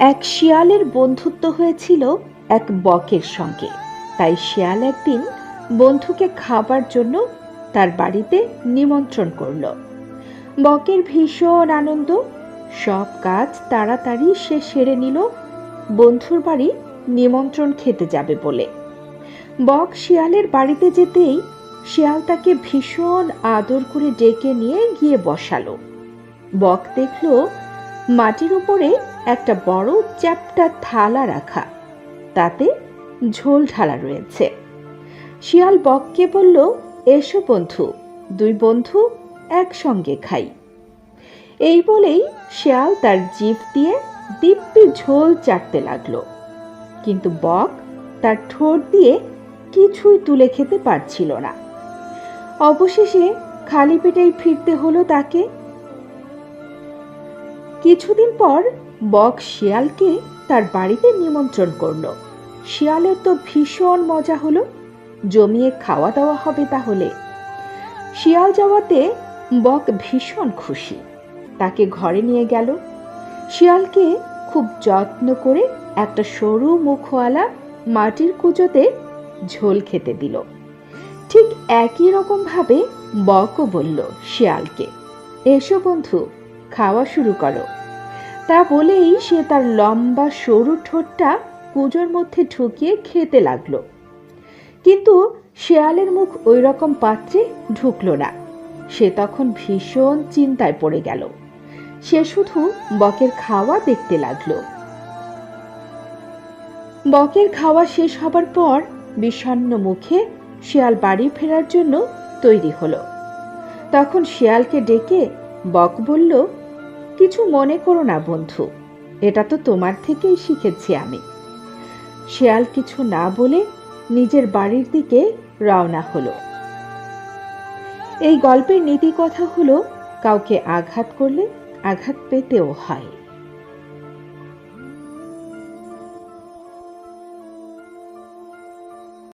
এক শিয়ালের বন্ধুত্ব হয়েছিল এক বকের সঙ্গে। তাই শিয়াল একদিন বন্ধুকে খাবার জন্য তার বাড়িতে নিমন্ত্রণ করল। বকের ভীষণ আনন্দ। সব কাজ তাড়াতাড়ি সে সেরে নিল। বন্ধুর বাড়ি নিমন্ত্রণ খেতে যাবে বলে। বক শিয়ালের বাড়িতে যেতেই শিয়াল তাকে ভীষণ আদর করে ডেকে নিয়ে গিয়ে বসালো। বক দেখল মাটির উপরে একটা বড় চ্যাপ্টা থালা রাখা। তাতে ঝোল ঢালা রয়েছে। শিয়াল বককে বলল, এসো বন্ধু, দুই বন্ধু একসঙ্গে খাই। এই বলেই শিয়াল তার জিভ দিয়ে দিব্যি ঝোল চাটতে লাগল। কিন্তু বক তার ঠোঁট দিয়ে কিছুই তুলে খেতে পারছিল না। অবশেষে খালি পেটেই ফিরতে হলো তাকে। কিছুদিন পর বক শিয়ালকে তার বাড়িতে নিমন্ত্রণ করল। শিয়ালের তো ভীষণ মজা হলো। জমিয়ে খাওয়া দাওয়া হবে তাহলে। শিয়াল যাওয়াতে বক ভীষণ খুশি। তাকে ঘরে নিয়ে গেল। শিয়ালকে খুব যত্ন করে একটা সরু মুখওয়ালা মাটির কুচোতে ঝোল খেতে দিল। ঠিক একই রকম ভাবে বকও বলল শিয়ালকে, এসো বন্ধু, খাওয়া শুরু করো। তা বলেই সে তার লম্বা সরু ঠোঁটটা কুজোর মধ্যে ঢুকিয়ে খেতে লাগল। কিন্তু শেয়ালের মুখ ওই রকম পাত্রে ঢুকলো না। সে তখন ভীষণ চিন্তায় পড়ে গেল। সে শুধু বকের খাওয়া দেখতে লাগল। বকের খাওয়া শেষ হবার পর বিষণ্ন মুখে শিয়াল বাড়ি ফেরার জন্য তৈরি হলো। তখন শিয়ালকে ডেকে বক বলল কিছু মনে করো না, বন্ধু। এটা তো তোমার থেকেই শিখেছি আমি। শেয়াল কিছু না বলে নিজের বাড়ির দিকে রওনা হলো। এই গল্পের নীতি কথা হলো, কাউকে আঘাত করলে আঘাত পেতেও হয়।